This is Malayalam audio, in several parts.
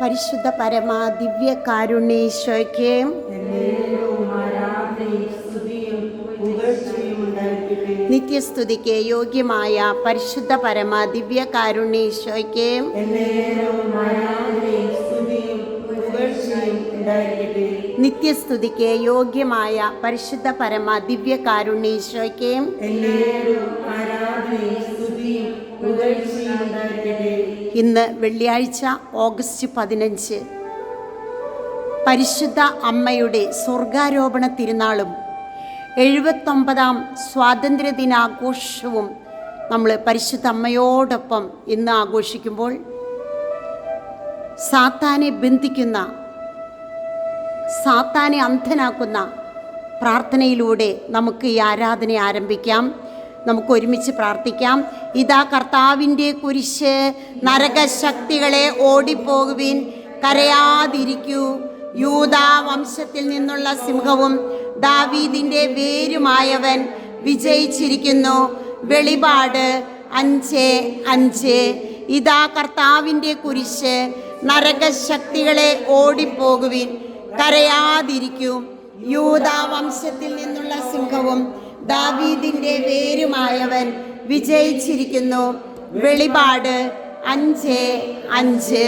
പരിശുദ്ധ പരമാ ദിവ്യ കാരുണ്യേശ്വയ്ക്ക് നിത്യസ്തുതിക്ക് യോഗ്യമായ പരിശുദ്ധ പരമാ ദിവ്യ കാരുണ്യേശ്വയ്ക്ക് നിത്യസ്തുതിക്ക് യോഗ്യമായ പരിശുദ്ധ പരമാ ദിവ്യ കാരുണ്യേശ്വയ്ക്ക് ഇന്ന് വെള്ളിയാഴ്ച ഓഗസ്റ്റ് പതിനഞ്ച്. പരിശുദ്ധ അമ്മയുടെ സ്വർഗാരോപണ തിരുനാളും എഴുപത്തൊമ്പതാം സ്വാതന്ത്ര്യദിനാഘോഷവും നമ്മൾ പരിശുദ്ധ അമ്മയോടൊപ്പം ഇന്ന് ആഘോഷിക്കുമ്പോൾ സാത്താനെ ബന്ധിക്കുന്ന സാത്താനെ അന്ധനാക്കുന്ന പ്രാർത്ഥനയിലൂടെ നമുക്ക് ഈ ആരാധന ആരംഭിക്കാം. നമുക്ക് ഒരുമിച്ച് പ്രാർത്ഥിക്കാം. ഇതാ കർത്താവിന്റെ കുരിശ് നരകശക്തികളെ ഓടിപ്പോകുവിൻ. കരയാതിരിക്കൂ. യൂതാ വംശത്തിൽ നിന്നുള്ള സിംഹവും ദാവീദിന്റെ വേരുമായവൻ വിജയിച്ചിരിക്കുന്നു. വെളിപാട് അഞ്ച് അഞ്ച്. ഇതാ കർത്താവിന്റെ കുരിശ് നരകശക്തികളെ ഓടിപ്പോകുവിൻ. കരയാതിരിക്കും. യൂതാ വംശത്തിൽ നിന്നുള്ള സിംഹവും ദാവീദിന്റെ വേരുമായവൻ വിജയിച്ചിരിക്കുന്നു. വെളിപാട് അഞ്ച് അഞ്ച്.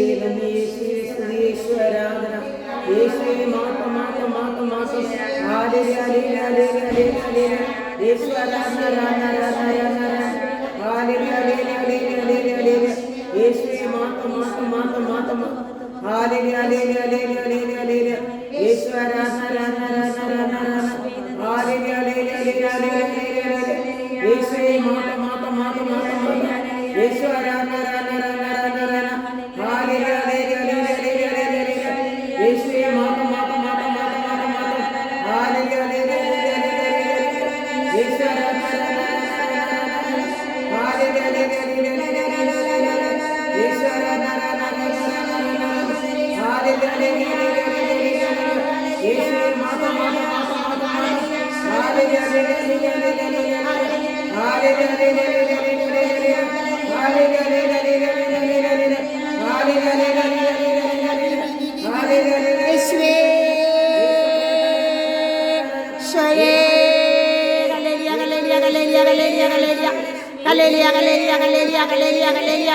യേശുവേ നന്ദി യേശുവേ സ്തുതി യേശു ആരാധന യേശുവേ മാത്രം മാത്രം മാത്രം മാത്രം ആലേല ആലേല ആലേല ആലേല ആലേല യേശു ആരാധന ആരാധന ആരാധന ആരാധന ആലേല ആലേല ആലേല ആലേല ആലേല യേശുവേ മാത്രം മാത്രം മാത്രം മാത്രം ആലേല ആലേല ആലേല ആലേല ആലേല യേശു ആരാധന ആരാധന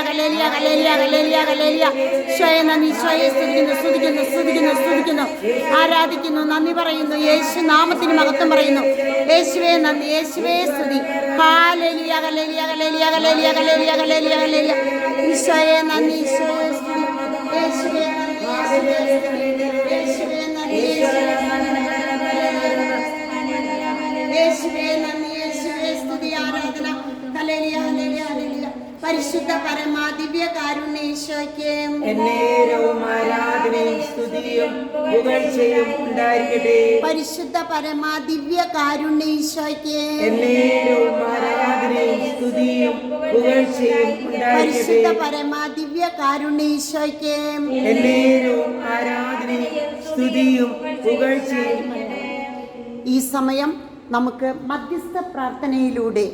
ഹല്ലേലൂയ, ഹല്ലേലൂയ, ഹല്ലേലൂയ, ഹല്ലേലൂയ. ഈശോയെ നന്ദി ഈശോയെ സ്തുതിക്കുന്നു സ്തുതിക്കുന്നു സ്തുതിക്കുന്നു സ്തുതിക്കുന്നു. ആരാധിക്കുന്നു നന്ദി പറയുന്നു. യേശു നാമത്തിന് മഹത്വം പറയുന്നു. യേശുവേ നന്ദി യേശുവേ സ്തുതി. Hallelujah hallelujah hallelujah hallelujah hallelujah hallelujah hallelujah ഈശോയെ നന്ദി ഈശോയെ ദിവ്യ കാരുണ്യ ഈശോയ്ക്ക് എന്നേരവും ആരാധനയും സ്തുതിയും പുകഴ്ചയും ഉണ്ടായിരിക്കട്ടെ. പരിശുദ്ധ പരമാ ദിവ്യ എന്നേരവും ആരാധനയും സ്തുതിയും പുകഴ്ചയും പരിശുദ്ധ ഉണ്ടായിരിക്കട്ടെ. പരമാ ദിവ്യ കാരുണ്യ ഈശോയ്ക്ക് എന്നേരവും ആരാധനയും സ്തുതിയും പുകഴ്ചയും ഈ സമയം നമുക്ക് മധ്യസ്ഥ പ്രാർത്ഥനയിലൂടെ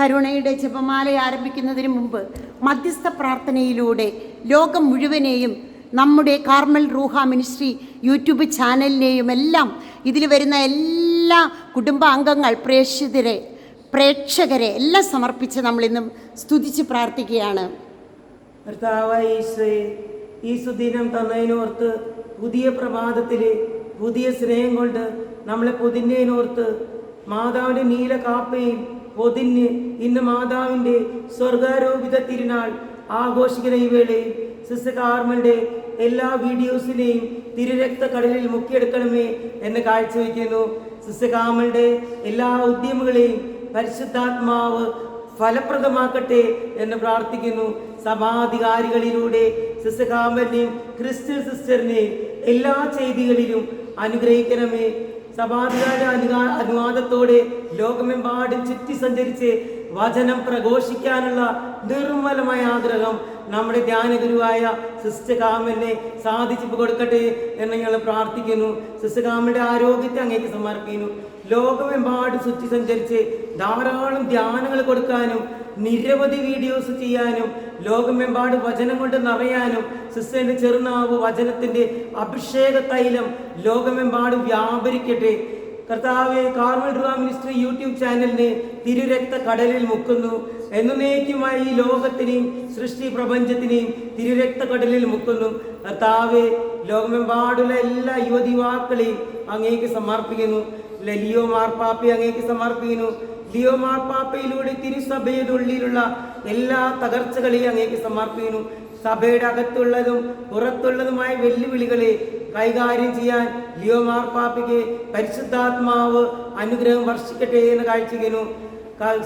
കരുണയുടെ ജപമാല ആരംഭിക്കുന്നതിന് മുമ്പ് മധ്യസ്ഥ പ്രാർത്ഥനയിലൂടെ ലോകം മുഴുവനെയും നമ്മുടെ കാർമൽ റൂഹ മിനിസ്ട്രി യൂട്യൂബ് ചാനലിനെയും എല്ലാം ഇതിൽ വരുന്ന എല്ലാ കുടുംബാംഗങ്ങൾ പ്രേക്ഷിതരെ പ്രേക്ഷകരെ എല്ലാം സമർപ്പിച്ച് നമ്മളിന്നും സ്തുതിച്ച് പ്രാർത്ഥിക്കുകയാണ്. ഈ സുദിനം തന്നതിനോർത്ത് പുതിയ പ്രഭാതത്തിൽ പുതിയ സ്നേഹം കൊണ്ട് നമ്മളെ പൊതിഞ്ഞതിനോർത്ത് മാതാവിന്റെ നീല കാപ്പയും പൊതിഞ്ഞ് ഇന്ന് മാതാവിന്റെ സ്വർഗാരോപിത തിരുനാൾ ആഘോഷിക്കുന്ന ഈ വേളയിൽ സിസ്റ്റർ കാർമലിന്റെ എല്ലാ വീഡിയോസിനെയും തിരുരക്ത കടലിൽ മുക്കിയെടുക്കണമേ എന്ന് കാഴ്ചവെക്കുന്നു. സിസ്റ്റർ കാമലിന്റെ എല്ലാ ഉദ്യമങ്ങളെയും പരിശുദ്ധാത്മാവ് ഫലപ്രദമാക്കട്ടെ എന്ന് പ്രാർത്ഥിക്കുന്നു. സഭാധികാരികളിലൂടെ സിസ്റ്റർ കാമലിനെയും ക്രിസ്ത്യൻ സിസ്റ്ററിനെയും എല്ലാ ചെയ്തികളിലും അനുഗ്രഹിക്കണമേ സഭാധികാര അനുവാ അനുവാദത്തോടെ ലോകമെമ്പാടും ചുറ്റി സഞ്ചരിച്ച് വചനം പ്രഘോഷിക്കാനുള്ള നിർമ്മലമായ ആഗ്രഹം നമ്മുടെ ധ്യാനഗുരുവായ സിസ്റ്റർ കാമലിനെ സാധിച്ചു കൊടുക്കട്ടെ എന്ന് ഞങ്ങൾ പ്രാർത്ഥിക്കുന്നു. സിസ്റ്റർ ആരോഗ്യത്തെ അങ്ങേക്ക് സമർപ്പിക്കുന്നു. ലോകമെമ്പാടും ചുറ്റി സഞ്ചരിച്ച് ധാരാളം ധ്യാനങ്ങൾ കൊടുക്കാനും നിരവധി വീഡിയോസ് ചെയ്യാനും ലോകമെമ്പാട് വചനം കൊണ്ട് നിറയാനും സിസ്റ്ററിന്റെ ചെറുനാവ് വചനത്തിന്റെ അഭിഷേക തൈലം ലോകമെമ്പാട് വ്യാപരിക്കട്ടെ. കർത്താവ് കാർമൽ ഡ്രാ മിനിസ്ട്രി യൂട്യൂബ് ചാനലിന് തിരുരക്ത കടലിൽ മുക്കുന്നു. എന്നേക്കുമായി ഈ ലോകത്തിനെയും സൃഷ്ടി പ്രപഞ്ചത്തിനെയും തിരുരക്ത കടലിൽ മുക്കുന്നു. കർത്താവ് ലോകമെമ്പാടുള്ള എല്ലാ യുവതിവാക്കളെയും അങ്ങേക്ക് സമർപ്പിക്കുന്നു. ലലിയോ മാർപ്പാപ്പി അങ്ങേക്ക് സമർപ്പിക്കുന്നു. ലിയോ മാർപ്പാപ്പയിലൂടെ തിരുസഭയുടെ ഉള്ളിലുള്ള എല്ലാ തകർച്ചകളെയും അങ്ങേക്ക് സമർപ്പിക്കുന്നു. സഭയുടെ അകത്തുള്ളതും പുറത്തുള്ളതുമായ വെല്ലുവിളികളെ കൈകാര്യം ചെയ്യാൻ ലിയോമാർപ്പാപ്പയ്ക്ക് പരിശുദ്ധാത്മാവ് അനുഗ്രഹം വർഷിക്കട്ടെ എന്ന് കാഴ്ചയ്ക്കുന്നു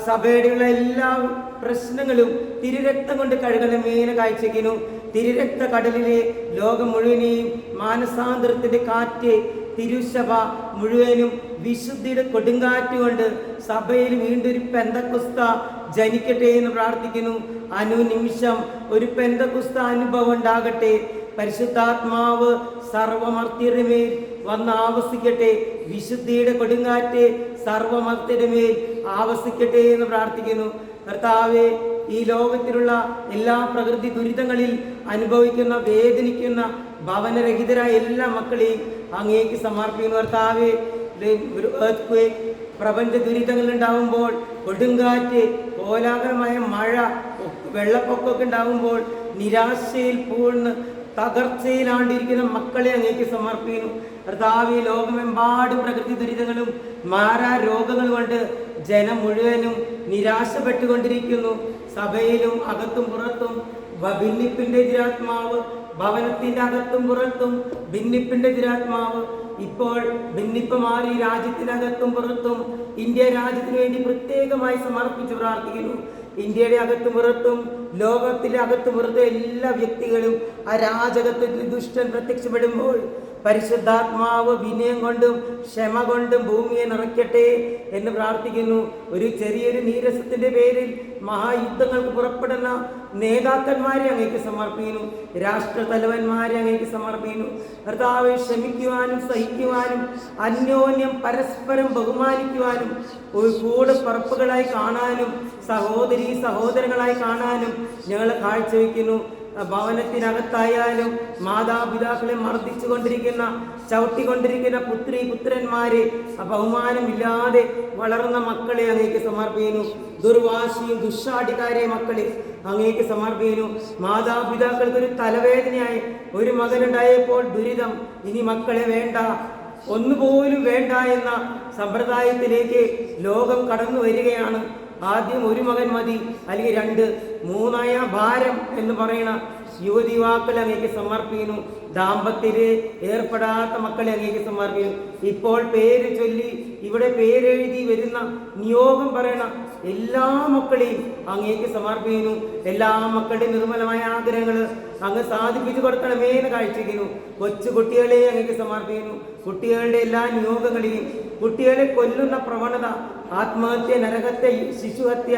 സഭയുടെയുള്ള എല്ലാ പ്രശ്നങ്ങളും തിരുരക്തം കൊണ്ട് കഴുകണമേ എന്ന് കാഴ്ചയ്ക്കുന്നു തിരുരക്ത കടലിലെ ലോകം മുഴുവനെയും മാനസാന്തരത്തിന്റെ കാറ്റ് തിരുസഭ മുഴുവനും വിശുദ്ധിയുടെ കൊടുങ്കാറ്റ് കൊണ്ട് സഭയിൽ വീണ്ടും ഒരു പെന്തക്കുസ്ത ജനിക്കട്ടെ എന്ന് പ്രാർത്ഥിക്കുന്നു. അനുനിമിഷം ഒരു പെന്തക്കുസ്ത അനുഭവം ഉണ്ടാകട്ടെ. പരിശുദ്ധാത്മാവ് സർവമർത്യരുമേൽ വന്ന് ആവസിക്കട്ടെ വിശുദ്ധിയുടെ കൊടുങ്കാറ്റ് സർവമർത്യരുമേൽ ആവസിക്കട്ടെ എന്ന് പ്രാർത്ഥിക്കുന്നു. കർത്താവെ ഈ ലോകത്തിലുള്ള എല്ലാ പ്രകൃതി ദുരിതങ്ങളിൽ അനുഭവിക്കുന്ന വേദനിക്കുന്ന ഭവനരഹിതരായ എല്ലാ മക്കളെയും അങ്ങേക്ക് സമർപ്പിക്കുന്ന ഭർത്താവ് ഒരു earthquake, പ്രപഞ്ച ദുരിതങ്ങൾ ഉണ്ടാവുമ്പോൾ കൊടുങ്കാറ്റ് കോലാകരമായ മഴ വെള്ളപ്പൊക്കമൊക്കെ ഉണ്ടാവുമ്പോൾ നിരാശയിൽ പൂർണ് തകർച്ചയിലാണ്ടിരിക്കുന്ന മക്കളെ അങ്ങേക്ക് സമർപ്പിക്കുന്നു. കർത്താവ് ലോകമെമ്പാടും പ്രകൃതി ദുരിതങ്ങളും മാറാ രോഗങ്ങൾ കൊണ്ട് ജനം മുഴുവനും നിരാശപ്പെട്ടുകൊണ്ടിരിക്കുന്നു. സഭയിലും അകത്തും പുറത്തും ഭിന്നിപ്പിന്റെ എതിരാത്മാവ് ഭവനത്തിന്റെ അകത്തും പുറത്തും ഭിന്നിപ്പിന്റെ ദുരാത്മാവ്. ഇപ്പോൾ ഭിന്നിപ്പ് മാറി രാജ്യത്തിനകത്തും പുറത്തും ഇന്ത്യ രാജ്യത്തിന് വേണ്ടി പ്രത്യേകമായി സമർപ്പിച്ച് പ്രാർത്ഥിക്കുന്നു. ഇന്ത്യയുടെ അകത്തും പുറത്തും ലോകത്തിലെ അകത്തും പുറത്തും എല്ലാ വ്യക്തികളും ആ രാജകത്വത്തിൽ ദുഷ്ടൻ പ്രത്യക്ഷപ്പെടുമ്പോൾ പരിശുദ്ധാത്മാവ് വിനയം കൊണ്ടും ക്ഷമ കൊണ്ടും ഭൂമിയെ നിറയ്ക്കട്ടെ എന്ന് പ്രാർത്ഥിക്കുന്നു. ഒരു ചെറിയൊരു നീരസത്തിന്റെ പേരിൽ മഹായുദ്ധങ്ങൾക്ക് പുറപ്പെടുന്ന നേതാക്കന്മാരെ അങ്ങേക്ക് സമർപ്പിക്കുന്നു. രാഷ്ട്ര തലവന്മാരെ അങ്ങേക്ക് സമർപ്പിക്കുന്നു. കർത്താവെ ക്ഷമിക്കുവാനും സഹിക്കുവാനും അന്യോന്യം പരസ്പരം ബഹുമാനിക്കുവാനും ഒരു കൂട് പറപ്പുകളായി കാണാനും സഹോദരി സഹോദരങ്ങളായി കാണാനും ഞങ്ങൾ കാഴ്ചവെക്കുന്നു. ഭവനത്തിനകത്തായാലും മാതാപിതാക്കളെ മർദ്ദിച്ചു കൊണ്ടിരിക്കുന്ന ചവിട്ടിക്കൊണ്ടിരിക്കുന്ന പുത്രി പുത്രന്മാരെ ബഹുമാനമില്ലാതെ വളർന്ന മക്കളെ അങ്ങേക്ക് സമർപ്പിക്കുന്നു. ദുർവാശിയും ദുഷാടികാരെ മക്കളെ അങ്ങേക്ക് സമർപ്പിക്കുന്നു. മാതാപിതാക്കൾക്ക് ഒരു തലവേദനയായി ഒരു മകനുണ്ടായപ്പോൾ ദുരിതം ഇനി മക്കളെ വേണ്ട ഒന്നുപോലും വേണ്ട എന്ന സമ്പ്രദായത്തിലേക്ക് ലോകം കടന്നു വരികയാണ് ആദ്യം ഒരു മകൻ മതി അല്ലെങ്കിൽ രണ്ട്. മൂന്നായ ഭാരം എന്ന് പറയുന്ന യുവതി യുവാക്കളെ അങ്ങേക്ക് സമർപ്പിക്കുന്നു. ദാമ്പത്യര് ഏർപ്പെടാത്ത മക്കളെ അങ്ങേക്ക് സമർപ്പിക്കുന്നു. ഇപ്പോൾ പേര് ചൊല്ലി ഇവിടെ പേരെഴുതി വരുന്ന നിയോഗം പറയണ എല്ലാ മക്കളെയും അങ്ങേക്ക് സമർപ്പിക്കുന്നു. എല്ലാ മക്കളുടെയും നിർമ്മലമായ ആഗ്രഹങ്ങൾ അങ്ങ് സാധിപ്പിച്ചു കൊടുക്കണമേ എന്ന് കാഴ്ചയ്ക്കുന്നു കൊച്ചു കുട്ടികളെ അങ്ങേക്ക് സമർപ്പിക്കുന്നു. കുട്ടികളുടെ എല്ലാ നിയോഗങ്ങളെയും കുട്ടികളെ കൊല്ലുന്ന പ്രവണത ആത്മഹത്യ നരകത്തെ ശിശുഹത്യ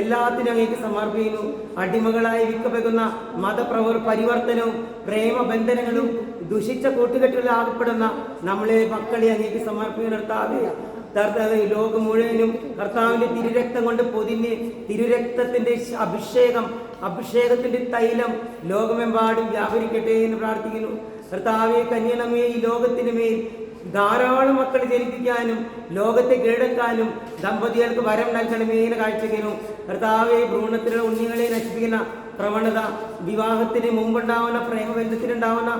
എല്ലാത്തിനും അങ്ങേക്ക് സമർപ്പിക്കുന്നു. അടിമകളായി വിൽക്കപ്പെടുന്ന മതപ്രവർ പരിവർത്തനവും പ്രേമബന്ധനങ്ങളും ദുഷിച്ച കൂട്ടുകെട്ടുകളിൽ ആകപ്പെടുന്ന നമ്മളെ മക്കളെ അങ്ങേക്ക് സമർപ്പിക്കുന്ന കർത്താവേ ലോകം മുഴുവനും കർത്താവിന്റെ തിരുരക്തം കൊണ്ട് പൊതിഞ്ഞ് തിരുരക്തത്തിന്റെ അഭിഷേകം അഭിഷേകത്തിന്റെ തൈലം ലോകമെമ്പാടും വ്യാപരിക്കട്ടെ എന്ന് പ്രാർത്ഥിക്കുന്നു. കർത്താവെ കന്യണമേ ഈ ലോകത്തിന് മേൽ ധാരാളം മക്കളെ ജനിപ്പിക്കാനും ലോകത്തെ കീഴടക്കാനും ദമ്പതികൾക്ക് വരം നൽകണമേ എന്ന് കാഴ്ചയ്ക്കുന്നു. കർത്താവെ ഭ്രൂണത്തിലുള്ള ഉണ്ണികളെ നശിപ്പിക്കുന്ന പ്രവണത വിവാഹത്തിന് മുമ്പുണ്ടാവുന്ന പ്രേമബന്ധത്തിനുണ്ടാവുന്ന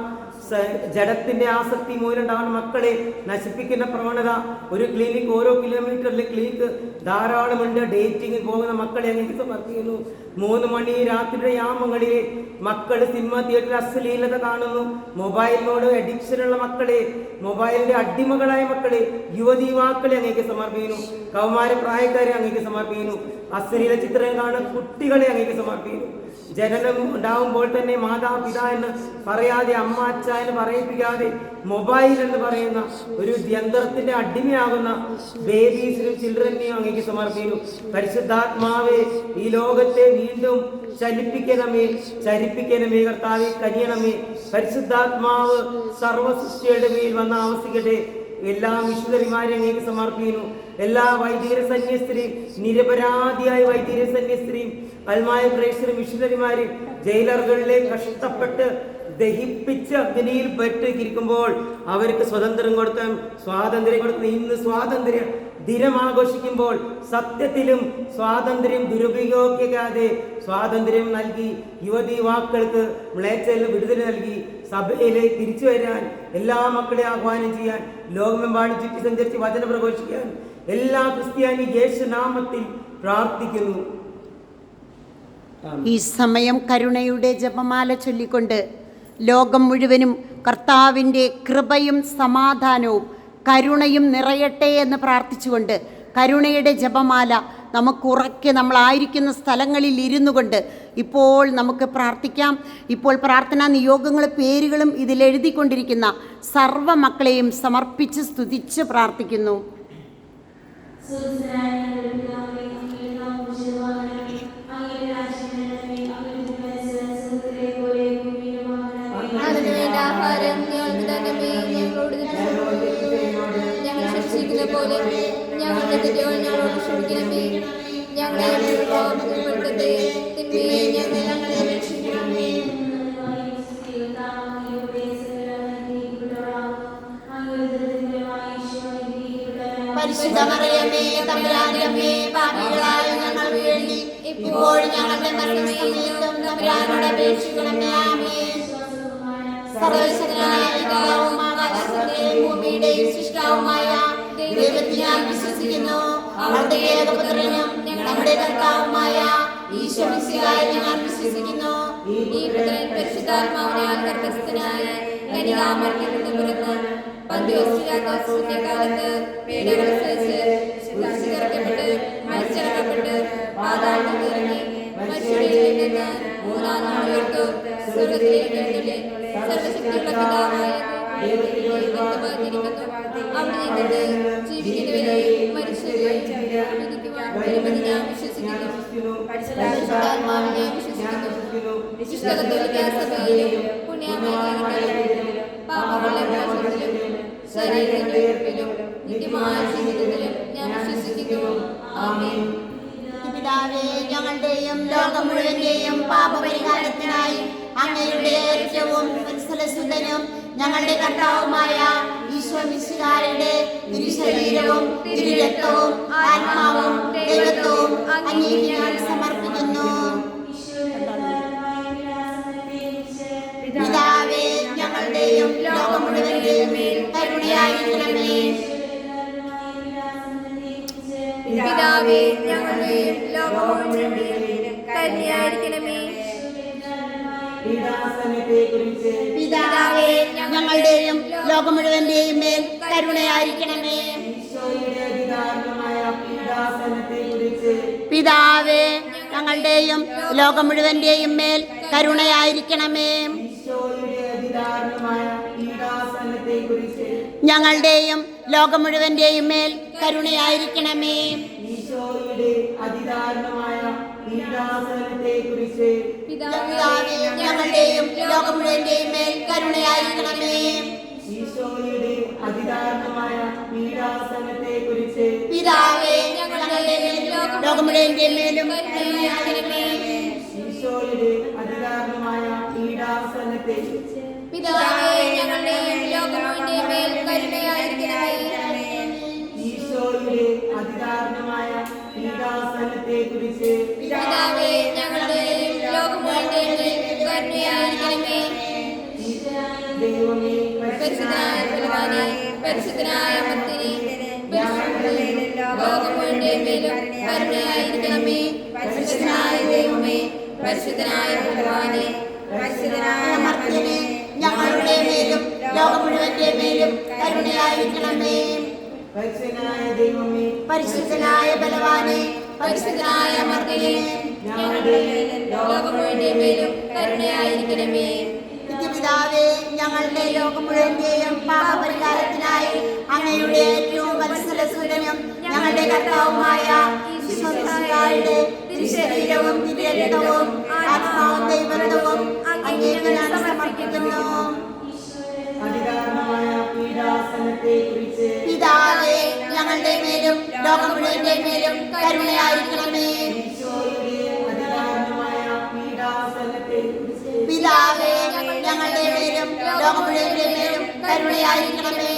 ജഡത്തിന്റെ ആസക്തി മൂലമുണ്ടാവുന്ന മക്കളെ നശിപ്പിക്കുന്ന പ്രവണത. ഒരു ക്ലിനിക് ഓരോ കിലോമീറ്ററിലെ ക്ലിനിക്ക് ധാരാളമുണ്ട്. ഡേറ്റിംഗ് പോകുന്ന മക്കളെ അങ്ങനെ സമർപ്പിക്കുന്നു മൂന്ന് മണി രാത്രിയുടെ യാമങ്ങളിൽ മക്കൾ സിനിമ തിയേറ്റർ അശ്ലീലത കാണുന്നു. മൊബൈലിനോട് അഡിക്ഷനുള്ള മക്കളെ മൊബൈലിന്റെ അടിമകളായ മക്കളെ യുവതി യുവാക്കളെ അങ്ങേക്ക് സമർപ്പിക്കുന്നു. കൗമാര പ്രായക്കാരെ അങ്ങേക്ക് സമർപ്പിക്കുന്നു. അശ്ലീല ചിത്രം കാണുന്ന കുട്ടികളെ അങ്ങേക്ക് സമർപ്പിക്കുന്നു. ജനനം ഉണ്ടാവുമ്പോൾ തന്നെ മാതാപിതാ എന്ന് പറയാതെ അമ്മ അച്ഛ എന്ന് പറയിപ്പിക്കാതെ മൊബൈൽ എന്ന് പറയുന്ന ഒരു യന്ത്രത്തിന്റെ അടിമയാകുന്ന ബേബീസിനും ചിൽഡ്രനെയും അങ്ങേക്ക് സമർപ്പിക്കുന്നു. പരിശുദ്ധാത്മാവെ ഈ ലോകത്തെ വീണ്ടും ചലിപ്പിക്കണമേ ചലിപ്പിക്കണമേ കർത്താവെ കനിയണമേ പരിശുദ്ധാത്മാവ് സർവസൃഷ്ടിയുടെ മേൽ വന്ന് ആവസിക്കട്ടെ. എല്ലാ വിശുദ്ധരിമാരെ അങ്ങേക്ക് സമർപ്പിക്കുന്നു. എല്ലാ വൈദികര സന്യസ്ത്രീയും നിരപരാധിയായ വൈദികര സന്യസ്ത്രീയും അൽമായ പ്രേക്ഷരും വിശുദ്ധരിമാരും ജയിലറുകളിലെ കഷ്ടപ്പെട്ട് ദഹിപ്പിച്ച് അഗ്നിയിൽ പെട്ടിരിക്കുമ്പോൾ അവർക്ക് സ്വതന്ത്രം കൊടുത്ത സ്വാതന്ത്ര്യം കൊടുത്ത ഇന്ന് സ്വാതന്ത്ര്യ ദിനം ആഘോഷിക്കുമ്പോൾ സത്യത്തിലും സ്വാതന്ത്ര്യം ദുരുപയോഗിക്കാതെ സ്വാതന്ത്ര്യം നൽകി യുവതി യുവാക്കൾക്ക് മ്ലേച്ഛയിൽ വിടുതൽ നൽകി സഭയിലേക്ക് തിരിച്ചു വരാൻ എല്ലാ മക്കളെ ആഹ്വാനം ചെയ്യാൻ ലോകമെമ്പാടും ചുറ്റി സഞ്ചരിച്ച് വചന പ്രഘോഷിക്കാൻ എല്ലാ ക്രിസ്ത്യാനി യേശുനാമത്തിൽ പ്രാർത്ഥിക്കുന്നു. ഈ സമയം കരുണയുടെ ജപമാല ചൊല്ലിക്കൊണ്ട് ലോകം മുഴുവനും കർത്താവിന്റെ കൃപയും സമാധാനവും കരുണയും നിറയട്ടെ എന്ന് പ്രാർത്ഥിച്ചുകൊണ്ട് കരുണയുടെ ജപമാല നമുക്ക് ഉറക്കെ നമ്മളായിരിക്കുന്ന സ്ഥലങ്ങളിൽ ഇരുന്നു കൊണ്ട് ഇപ്പോൾ നമുക്ക് പ്രാർത്ഥിക്കാം. ഇപ്പോൾ പ്രാർത്ഥനാ നിയോഗങ്ങളും പേരുകളും ഇതിലെഴുതിക്കൊണ്ടിരിക്കുന്ന സർവ മക്കളെയും സമർപ്പിച്ച് സ്തുതിച്ച് പ്രാർത്ഥിക്കുന്നു. തെറ്റുകൾ ഞങ്ങളോട് ക്ഷമിക്കണമേ. ഞങ്ങളെ ഉൾപ്പെടുത്തേ തിന്മയെ ഞങ്ങൾ ഞങ്ങളെ രക്ഷിക്കണമേ. പരിശുദ്ധ മറിയമേ തമ്പുരാന്റെ അമ്മേ പാപികളായ ഞങ്ങൾക്ക് വേണ്ടി ഇപ്പോൾ ഞങ്ങളുടെ മരണസമയത്തും തമ്പുരാനോട് അപേക്ഷിക്കണമേ. ആമേൻ. സർവശക്തനായ പിതാവും ഭൂമിയുടെയും സൃഷ്ടാവുമായ ദൈവത്തിൽ ഞാൻ വിശ്വസിക്കുന്നു. അവിടുത്തെ ഏകപുത്രനും നമ്മുടെ കർത്താവുമായ ഈശോ മിശിഹായിൽ ഞാൻ വിശ്വസിക്കുന്നു. ഈ പുത്രൻ പരിശുദ്ധാത്മാവിനാൽ ഗർഭസ്ഥനായ കനികാമറിൽ നിന്ന് പിറന്ന് പന്തിയോസിന്റെ കാലത്ത് പീഡകൾ സഹിച്ച് ശിക്ഷിക്കപ്പെട്ട് മരിച്ചടക്കപ്പെട്ട് പാതാളത്തിൽ ഇറങ്ങി മനുഷ്യരിൽ നിന്ന് ഉയർത്തു സർവശക്തിയുള്ള പിതാവായ ബന്ധപ്പെട്ടിരിക്കുന്നു അവിടെ നിന്നിട്ട് ജീവിക്കുന്നവരെയും മനുഷ്യരെയും വിധിക്കുവാൻ ഞാൻ വിശ്വസിക്കുന്നു പരിശുദ്ധാത്മാവിനെ വിശ്വസിക്കുന്നു വിശുദ്ധ കത്തോലിക്ക സഭയിലും പുണ്യമായിരിക്കലും പാപങ്ങളുടെ മോചനത്തിലും ശരീരത്തിന്റെ നിത്യമായ ജീവിതത്തിലും ഞാൻ വിശ്വസിക്കുന്നു ആമേൻ പിതാവേ ഞങ്ങളുടെയും ലോകം മുഴുവന്റെയും പാപപരിഹാരത്തിനായി അങ്ങയുടെ ഏറ്റവും വത്സലസുതനും ഞങ്ങളുടെ കർത്താവുമായ ഈശോ മിശിഹായുടെ തിരുശരീരവും തിരുരക്തവും ആത്മാവും ദൈവത്വവും അംഗീകരിക്കാൻ സമർപ്പിക്കുന്നു. പിതാവേ ഞങ്ങളുടെയും ലോകം മുഴുവന്റെയും കരുണയായിരിക്കണമേ. പിതാവേ ഞങ്ങളുടെയും ലോകം മുഴുവന്റെയും മേൽ കരുണയായിരിക്കണമേ. പിതാവേ ഞങ്ങളുടെയും ലോകം മുഴുവന്റെയും മേൽ കരുണയായിരിക്കണമേ. ഞങ്ങളുടെയും ലോകം മുഴുവന്റെയും മേൽ കരുണയായിരിക്കണമേ. ഈശോയുടെ അതിദാരുണമായ ഞങ്ങളുടെയും ലോകം മുഴുവന്റെയും മേൽ കരുണയായിരിക്കണമേ. ഈശോയുടെ അതിദാരണമായ പീഡാസനത്തെ പിതാവേ ഞങ്ങളുടെയും ലോകം മുഴുവന്റെയും മേലും ഈശോയുടെ അതിദാരണമായ പീഡാസനത്തെ പിതാവേ ഞങ്ങളുടെയും ലോകം മുഴുവന്റെയും കരുണയായിരിക്കണമേ. ഈശോയുടെ അതിദാരണമായ പീഡാസനത്തെ കുറിച്ച് പിതാവേ ബലവാനെ പരിശുദ്ധനായ ലോകം മുഴുവന്റെയും കരുണയായിരിക്കണമേ. പരിശുദ്ധനായ ദൈവമേ പരിശുദ്ധനായ പരിശുദ്ധനായ ഞങ്ങളുടെ മേലും ലോകം മുഴുവന്റെ മേലും കരുണയായിരിക്കണമേ. പരിശുദ്ധനായ ദൈവമേ പരിശുദ്ധനായ ബലവാനെ പരിശുദ്ധനായ മർത്തിനെ ഞങ്ങളുടെ ലോകം മേലും കരുണയായിരിക്കണമേ. നിത്യപിതാവേ ഞങ്ങളുടെ ലോകം മുഴുവന്റെയും പാപപരിഹാരത്തിനായി അങ്ങയുടെ ഏറ്റവും വത്സല സൂര്യനും ഞങ്ങളുടെ കർത്താവുമായ ആത്മാവും ദൈവത്വവും അങ്ങേക്ക് ഞാൻ സമർപ്പിക്കുന്നു. കുറിച്ച് പിതാവേ ഞങ്ങളുടെ മേലും ലോകം മുഴുവന്റെ മേലും കരുണയായിരിക്കണമേ. കരുണയായിരിക്കണമേ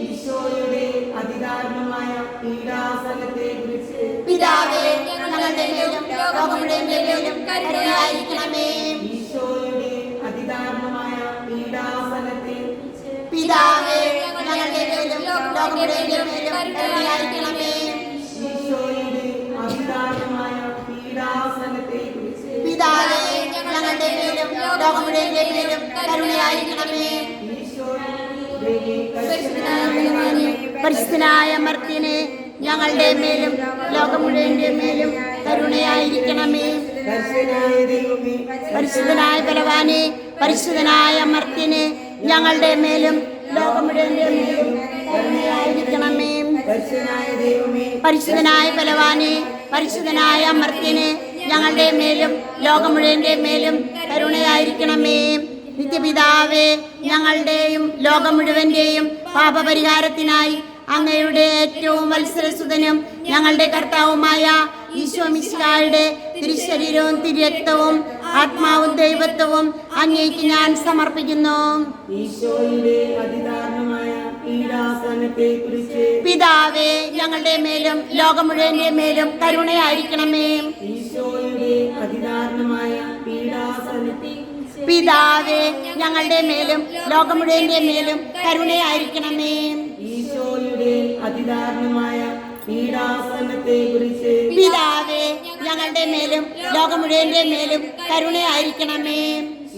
ഈശോയുടെ അതിദാരുണമായ പീഡാസനത്തെ കുറിച്ച് പിതാവേ ഞങ്ങളുടെ കരുണയായിരിക്കണമേ. ഈശോയുടെ അതിദാരുണമായ പീഡാസനത്തെ പിതാവേ ഞങ്ങളുടെ കരുണയായിരിക്കണമേ. ഈശോയുടെ അതിദാരുണമായ പീഡാസനത്തെ കുറിച്ച് പിതാവേ ഞങ്ങളുടെ കരുണയായിരിക്കണമേ. പരിശുദ്ധനായ മർത്തിനെ ഞങ്ങളുടെ മേലും ലോകം മേലും കരുണയായിരിക്കണമേ. പരിശുദ്ധനായ ബലവാനെ പരിശുദ്ധനായ മർത്തിനെ ഞങ്ങളുടെ മേലും ലോകം മുഴുവന്റെ മേലും കരുണയായിരിക്കണമേ. പരിശുദ്ധനായ ബലവാനെ പരിശുദ്ധനായ മർത്തിനെ ഞങ്ങളുടെ മേലും ലോകം മേലും കരുണയായിരിക്കണമേ. നിത്യപിതാവേ ഞങ്ങളുടെയും ലോകം മുഴുവന്റെയും പാപപരിഹാരത്തിനായി അങ്ങയുടെ ഏറ്റവും വത്സരസുതനും ഞങ്ങളുടെ കർത്താവുമായ ഈശോ മിശിഹായുടെ തിരുശരീരവും തിരുരക്തവും ആത്മാവും ദൈവത്വവും അങ്ങേക്ക് ഞാൻ സമർപ്പിക്കുന്നു. പിതാവേ ഞങ്ങളുടെ മേലും ലോകം മുഴുവന്റെ മേലും കരുണയായിരിക്കണമേ. ഈശോയുടെ അതിദാരുണമായ പിതാവേ ഞങ്ങളുടെ മേലും ലോകം മുഴുവന്റെ മേലും കരുണയായിരിക്കണമേ. ഈശോയുടെ അതിദാരണമായ പീഡാസനത്തെ കുറിച്ച് പിതാവേ ഞങ്ങളുടെ മേലും ലോകം മുഴുവന്റെ മേലും കരുണയായിരിക്കണമേ.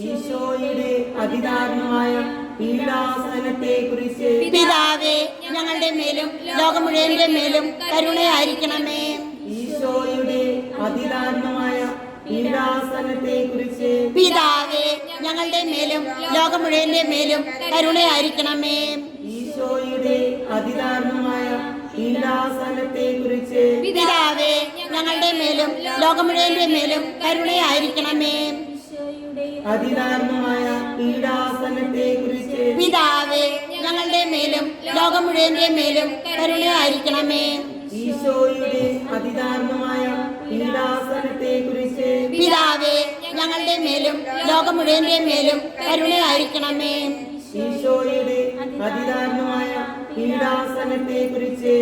ഈശോയുടെ അതിദാരണമായ പീഡാസനത്തെ കുറിച്ച് പിതാവേ ഞങ്ങളുടെ മേലും ലോകം മുഴുവന്റെ മേലും കരുണയായിരിക്കണമേ. ഈശോയുടെ അതിദാരുണമായ കുറിച്ച് പിതാവേ ഞങ്ങളുടെ മേലും ലോകം മുഴുവന്റെ മേലും കരുണയായിരിക്കണമേ. ഈശോയുടെ അതിദാരുണമായ പീഡാസനത്തെ കുറിച്ച് പിതാവേ ഞങ്ങളുടെ മേലും ലോകം മുഴുവന്റെ മേലും കരുണയായിരിക്കണമേ. അതിദാരുണമായ പീഡാസനത്തെ കുറിച്ച് പിതാവേ ഞങ്ങളുടെ മേലും ലോകം മുഴുവന്റെ മേലും കരുണയായിരിക്കണമേ. ഈശോയുടെ അതിദാരുണമായ പിതാവേ ഞങ്ങളുടെ മേലും ലോകം മുഴുവന്റെ മേലും കരുണയായിരിക്കണമേ. ഈശോയുടെ അതിദാരണമായ പീഡാസനത്തെ കുറിച്ച്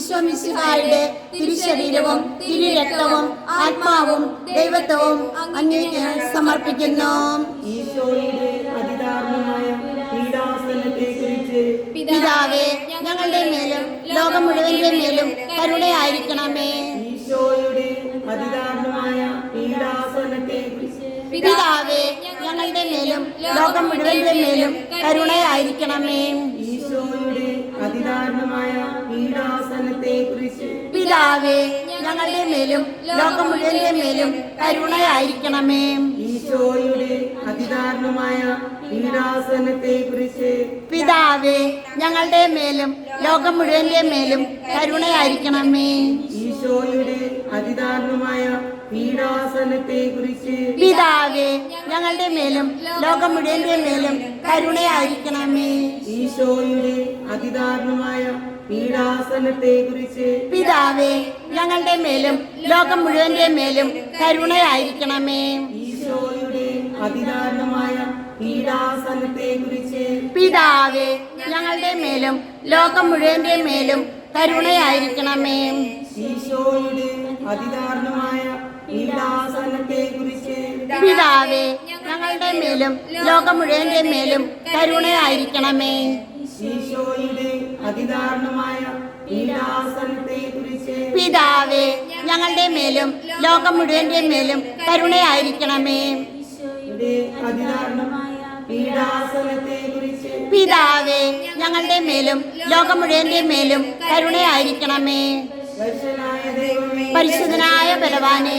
ഈശോ മിശിഹായുടെ തിരുശരീരവും തിരുരക്തവും ആത്മാവും ദൈവത്വവും അങ്ങേക്ക് സമർപ്പിക്കുന്നു. പിതാവേ ഞങ്ങളുടെ മേലും ലോകം മുഴുവന്റെ മേലും കരുണയായിരിക്കണമേ. ഈശോയുടെ അതിദാരുണമായ പീഡാസനത്തെ കുറിച്ച് പിതാവേ ഞങ്ങളുടെ മേലും ലോകം മുഴുവന്റെ മേലും കരുണയായിരിക്കണമേ. അതിദാരുണമായ പീഡാസനത്തെ കുറിച്ച് പിതാവേ ഞങ്ങളുടെ മേലും ലോകം മുഴുവന്റെ മേലും കരുണയായിരിക്കണമേ. ഈശോയുടെ അതിദാരുണമായ പീഡാസനത്തെ കുറിച്ച് പിതാവേ ഞങ്ങളുടെ മേലും ലോകം മുഴുവന്റെ മേലും കരുണയായിരിക്കണമേ. ഈശോയുടെ അതിദാരുണമായ പീഡാസനത്തെ കുറിച്ച് പിതാവേ ഞങ്ങളുടെ മേലും ലോകം മുഴുവന്റെ മേലും കരുണയായിരിക്കണമേ. ഈശോയുടെ അതിദാരുണമായ പീഡാസനത്തെ കുറിച്ച് പിതാവേ ഞങ്ങളുടെ മേലും ലോകം മുഴുവന്റെ മേലും കരുണയായിരിക്കണമേ. ഈശോയുടെ അതിദാരുണമായ പീഡാസനത്തെ കുറിച്ച് പിതാവേ ഞങ്ങളുടെ മേലും ലോകം മുഴുവന്റെ മേലും കരുണയായിരിക്കണമേ. ഈശോയുടെ അതിദാരുണമായ പിതാവേ ഞങ്ങളുടെ മേലും ലോകം മുഴുവന്റെ മേലും കരുണയായിരിക്കണമേ. ഈശോയുടെ അതിദാരുണമായ പിതാവേ ഞങ്ങളുടെ മേലും ലോകം മുഴുവന്റെ മേലും കരുണയായിരിക്കണമേ. പിതാവേ ഞങ്ങളുടെ മേലും ലോകം മുഴുവന്റെ മേലും കരുണയായിരിക്കണമേ. പരിശുദ്ധനായ ബലവാനെ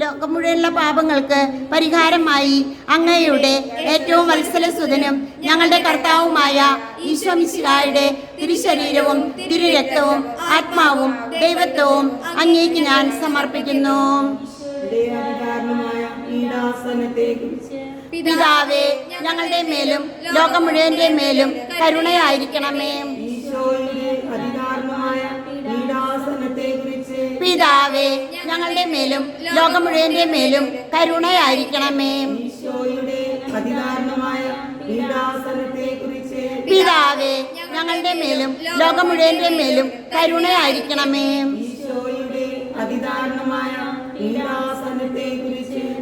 ലോകം മുഴുവനുള്ള പാപങ്ങൾക്ക് പരിഹാരമായി അങ്ങയുടെ ഏറ്റവും വത്സലസുതനും ഞങ്ങളുടെ കർത്താവുമായ ഈശ്വമിശിഹായുടെ തിരുശരീരവും തിരുരക്തവും ആത്മാവും ദൈവത്വവും അങ്ങേക്ക് ഞാൻ സമർപ്പിക്കുന്നു. പിതാവേ ഞങ്ങളുടെ മേലും ലോകം മുഴുവന്റെ മേലും കരുണയായിരിക്കണമേ. ഈശോയുടെ പിതാവേ ഞങ്ങളുടെ മേലും ലോകം മുഴുവന്റെ മേലും കരുണയായിരിക്കണമേ. പിതാവേ ഞങ്ങളുടെ മേലും ലോകം മുഴുവന്റെ മേലും കരുണയായിരിക്കണമേ.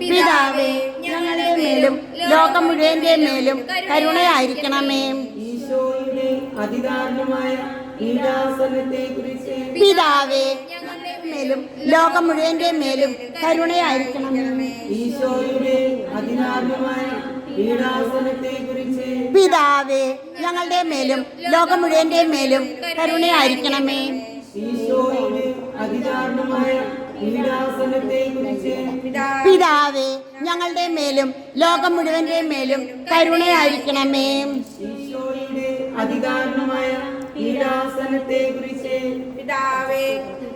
പിതാവേ ഞങ്ങളുടെ മേലും ലോകം മുഴുവന്റെ മേലും കരുണയായിരിക്കണമേ. പിതാവേ മേലും ലോകം മുഴുവന്റെ മേലും കരുണയായിരിക്കണമേ ഈശോയുടെ പിതാവേ ഞങ്ങളുടെ മേലും ലോകം മുഴുവന്റെ മേലും കരുണയായിരിക്കണമേ. പിതാവേ ഞങ്ങളുടെ മേലും ലോകം മുഴുവന്റെ മേലും കരുണയായിരിക്കണമേ. ഈശോയുടെ അതിദാരുണമായ പീഡാസനത്തെ കുറിച്ച് പിതാവേ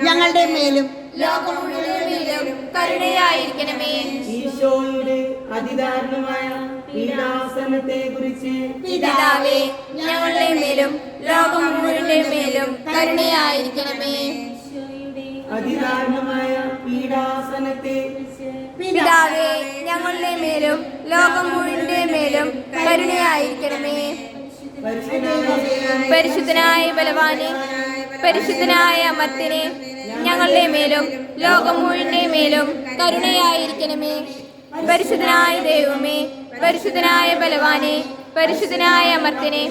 ഞങ്ങളുടെ മേലും ലോകം കരുണയായിരിക്കണമേ. ഈശോയുടെ അതിദാരുണമായ പീഡാസനത്തെ കുറിച്ച് പിതാവേ ഞങ്ങളുടെ മേലും ലോകം മുഴുവന്റെ മേലും കരുണയായിരിക്കണമേ. അതിദാരുണമായ പീഡാസനത്തെ പിതാവേ ഞങ്ങളുടെ മേലും ലോകം മുഴുവന്റെ മേലും കരുണയായിരിക്കണമേ. പരിശുദ്ധനായ ബലവാനെ പരിശുദ്ധനായ അമർത്തിനെ ഞങ്ങളുടെ മേലും ലോകം മുഴുവന്റെ മേലും കരുണയായിരിക്കണമേ. പരിശുദ്ധനായ ദൈവമേ പരിശുദ്ധനായ ബലവാനെ പരിശുദ്ധനായ അമർത്തിനെ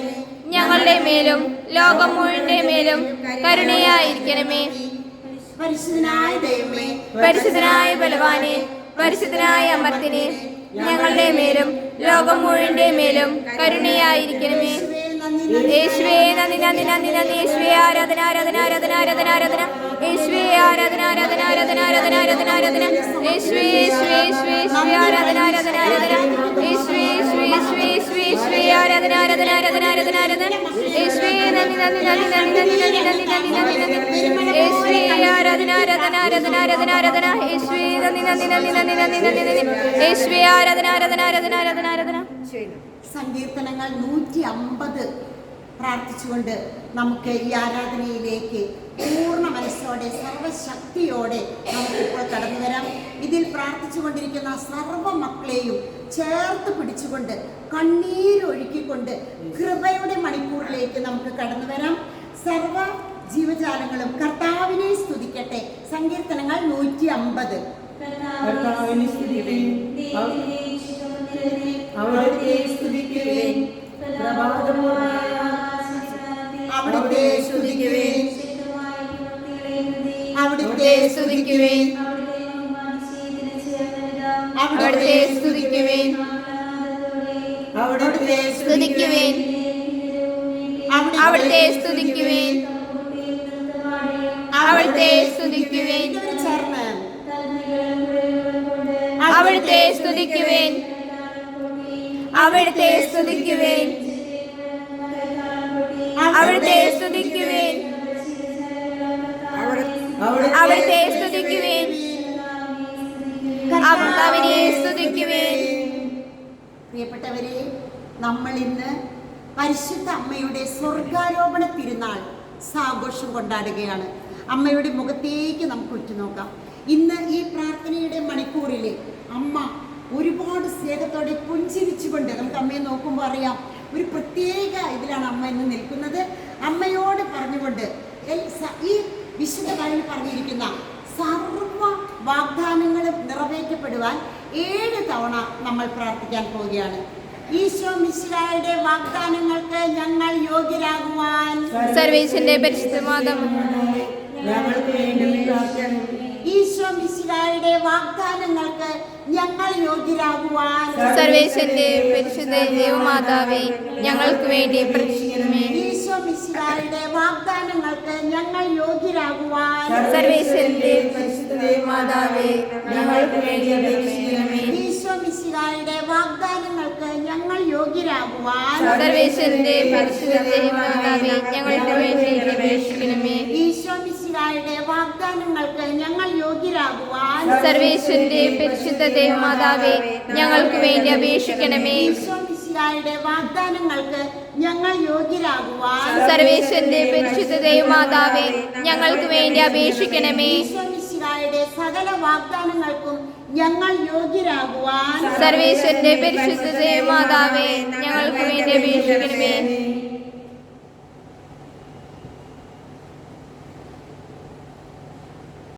ഞങ്ങളുടെ മേലും ലോകം മുഴുവന്റെ മേലും കരുണയായിരിക്കണമേ. പരിശുദ്ധനായ ദൈവമേ പരിശുദ്ധനായ ബലവാനെ പരിശുദ്ധനായ അമർത്തിനെ ഞങ്ങളുടെ മേലും ലോകം മുഴുവന്റെ മേലും കരുണയായിരിക്കണമേ. യേശുവേ നന്ദി നന്ദി നന്ദി നന്ദി യേശുവേ ആരാധന ആരാധന ആരാധന ആരാധന ആരാധന യേശുവേ ആരാധന ആരാധന ആരാധന ആരാധന ആരാധന ആരാധന യേശുവേ യേശുവേ യേശുവേ യേശുവേ ആരാധന ആരാധന ആരാധന യേശുവേ യേശുവേ യേശുവേ യേശുവേ യേശുവേ ആരാധന ആരാധന ആരാധന ആരാധന ആരാധന യേശുവേ നന്ദി ആരാധന ആരാധന ആരാധന ആരാധന ആരാധന ആരാധന ആരാധന ആരാധന ആരാധന ആരാധന സങ്കീർത്തനങ്ങൾ നൂറ്റി അമ്പത് പ്രാർത്ഥിച്ചുകൊണ്ട് നമുക്ക് ഈ ആരാധനയിലേക്ക് പൂർണ മനസ്സോടെ സർവശക്തിയോടെ നമുക്കിപ്പോൾ കടന്നു വരാം. ഇതിൽ പ്രാർത്ഥിച്ചുകൊണ്ടിരിക്കുന്ന സർവ മക്കളെയും ചേർത്ത് പിടിച്ചുകൊണ്ട് കണ്ണീരൊഴുക്കിക്കൊണ്ട് കൃപയുടെ മണിക്കൂറിലേക്ക് നമുക്ക് കടന്നു വരാം. സർവ ജീവജാലങ്ങളും കർത്താവിനെ സ്തുതിക്കട്ടെ. സങ്കീർത്തനങ്ങൾ നൂറ്റി അമ്പത് കർത്താവിനെ സ്തുതിക്കുവിൻ. അവിടുത്തെ സ്തുതിക്കുവേ അവിടുത്തെ സ്തുതിക്കുവേ അവിടുത്തെ സ്തുതിക്കുവേ അവിടുത്തെ സ്തുതിക്കുവേൻ. അവിടുത്തെ സ്തുതിക്കുവേൻ. അവിടുത്തെ സ്തുതിക്കുവേൻ. അവിടുത്തെ സ്തുതിക്കുവേൻ. കർത്താവിനെ സ്തുതിക്കുവേൻ. പ്രിയപ്പെട്ടവരെ നമ്മൾ ഇന്ന് പരിശുദ്ധ അമ്മയുടെ സ്വർഗാരോപണ തിരുനാൾ സാഘോഷം കൊണ്ടാടുകയാണ്. അമ്മയുടെ മുഖത്തേക്ക് നമുക്ക് ഉറ്റുനോക്കാം. ഇന്ന് ഈ പ്രാർത്ഥനയുടെ മണിക്കൂറിൽ അമ്മ ഒരുപാട് സ്നേഹത്തോടെ പുഞ്ചിരിച്ചുകൊണ്ട് നമുക്ക് അമ്മയെ നോക്കുമ്പോൾ അറിയാം. ഒരു പ്രത്യേക ഇതിലാണ് അമ്മ ഇന്ന് നിൽക്കുന്നത്. അമ്മയോട് പറഞ്ഞുകൊണ്ട് ഈ വിശുദ്ധ കാര്യം പറഞ്ഞിരിക്കുന്ന സർവ വാഗ്ദാനങ്ങളും നിറവേറ്റപ്പെടുവാൻ ഏഴ് തവണ നമ്മൾ പ്രാർത്ഥിക്കാൻ പോവുകയാണ്. ഈശോ മിശ്രായുടെ വാഗ്ദാനങ്ങൾക്ക് ഞങ്ങൾ യോഗ്യരാകുവാൻ സർവീസിന്റെ പരിശുദ്ധ മാതം ഞങ്ങൾക്ക് വേണ്ടി പ്രാർത്ഥന ഈശോ മിശിഹായുടെ വാഗ്ദാനങ്ങൾക്ക് ഞങ്ങൾ യോഗ്യരാകുവാൻ. സർവേശ്വന്റെ പരിശുദ്ധ ദേവമാതാവേ ഞങ്ങൾക്ക് വേണ്ടി പ്രതീക്ഷിക്കണമേ ഈശോ മിശിഹായുടെ വാഗ്ദാനങ്ങൾക്ക് ഞങ്ങൾ യോഗ്യരാകുവാൻ. സർവേശ്വന്റെ പരിശുദ്ധ ദേവമാതാവേ ഞങ്ങൾക്ക് വേണ്ടി അപേക്ഷിക്കണമേ ഈശോ മിശിഹായുടെ വാഗ്ദാനങ്ങൾക്ക് ഞങ്ങൾ യോഗ്യരാകുവാൻ. സർവേശ്വരന്റെ പരിശുദ്ധ ദേവമാതാവേ ഞങ്ങൾക്ക് വേണ്ടി അപേക്ഷിക്കണമേ വാഗ്ദാനങ്ങൾക്ക് ഞങ്ങൾ യോഗ്യരാകുവാൻ സർവേശ്വരന്റെ പരിശുദ്ധ ദേവമാതാവേ ഞങ്ങൾക്ക് വേണ്ടി അപേക്ഷിക്കണമേ. വാഗ്ദാനങ്ങൾക്ക് ഞങ്ങൾ യോഗ്യരാകുവാൻ സർവേശ്വരന്റെ പരിശുദ്ധ ദേവമാതാവേ ഞങ്ങൾക്ക് വേണ്ടി അപേക്ഷിക്കണമേ. സകല വാഗ്ദാനങ്ങൾക്കും ഞങ്ങൾ യോഗ്യരാകുവാൻ സർവേശ്വരന്റെ പരിശുദ്ധ ദേവമാതാവേ ഞങ്ങൾക്ക് വേണ്ടി അപേക്ഷിക്കണമേ.